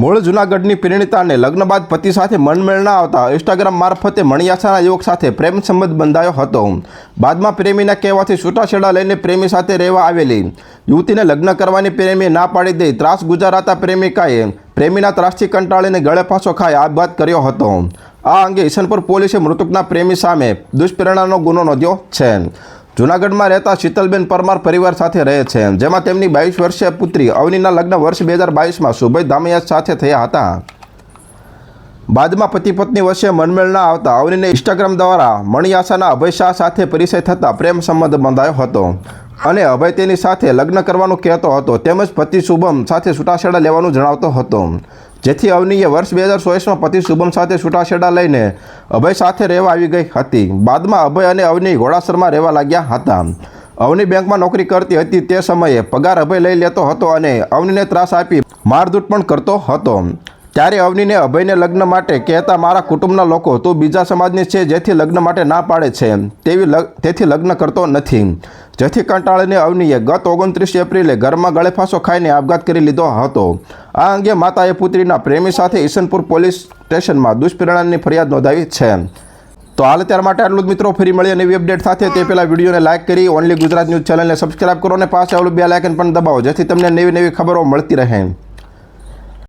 મૂળ જૂનાગઢની પરિણીતાને લગ્ન બાદ પતિ સાથે મનમેળ ના આવતા ઇન્સ્ટાગ્રામ મારફતે મણિયાસાના યુવક સાથે પ્રેમ સંબંધ બંધાયો હતો. બાદમાં પ્રેમીના કહેવાથી છૂટાછેડા લઈને પ્રેમી સાથે રહેવા આવેલી. યુવતીને લગ્ન કરવાની પ્રેમીએ ના પાડી દઈ ત્રાસ ગુજારાતા પ્રેમિકાએ પ્રેમીના ત્રાસથી કંટાળીને ગળે પાછો ખાઈ આપઘાત કર્યો હતો. આ અંગે ઈશનપુર પોલીસે મૃતકના પ્રેમી સામે દુષ્પ્રેરણાનો ગુનો નોંધ્યો છે. જૂનાગઢમાં રહેતા શીતલબેન પરમાર પરિવાર સાથે રહે છે. જેમાં તેમની બાવીસ વર્ષીય પુત્રી અવનીના લગ્ન વર્ષ બે હજાર બાવીસમાં સુભય ધામૈયા સાથે થયા હતા. બાદમાં પતિ પત્ની વચ્ચે મનમેળ ના આવતા અવનીને ઇન્સ્ટાગ્રામ દ્વારા મણિયાસાના અભય શાહ સાથે પરિચય થતાં પ્રેમ સંબંધ બંધાયો હતો. અને અભય તેની સાથે લગ્ન કરવાનું કહેતો હતો. તેમજ પતિ શુભમ સાથે છૂટાછેડા લેવાનું જણાવતો હતો. જેથી અવનીએ વર્ષ બે હજાર ચોવીસમાં પતિ શુભમ સાથે છૂટાછેડા લઈને અભય સાથે રહેવા આવી ગઈ હતી. બાદમાં અભય અને અવની ઘોડાસરમાં રહેવા લાગ્યા હતા. અવની બેંકમાં નોકરી કરતી હતી તે સમયે પગાર અભય લઈ લેતો હતો અને અવનીને ત્રાસ આપી મારધૂટ પણ કરતો હતો. ત્યારે અવનીને અભયને લગ્ન માટે કહેતા મારા કુટુંબના લોકો, તું બીજા સમાજની છે જેથી લગ્ન માટે ના પાડે છે. તેવી તેથી લગ્ન કરતો નથી. જેથી કંટાળીને અવનીએ ગત ઓગણત્રીસ એપ્રિલે ઘરમાં ગળેફાંસો ખાઈને આપઘાત કરી લીધો હતો. આ અંગે માતાએ પુત્રીના પ્રેમી સાથે ઈશનપુર પોલીસ સ્ટેશનમાં દુષ્પરિણામની ફરિયાદ નોંધાવી છે. તો હાલ ત્યાર માટે આટલું જ મિત્રો. ફરી મળીએ નવી અપડેટ સાથે. તે પહેલાં વિડીયોને લાઇક કરી ઓનલી ગુજરાત ન્યૂઝ ચેનલને સબસ્ક્રાઇબ કરો અને પાસે આવેલું બે લાઇકન પણ દબાવો, જેથી તમને નવી નવી ખબરો મળતી રહે.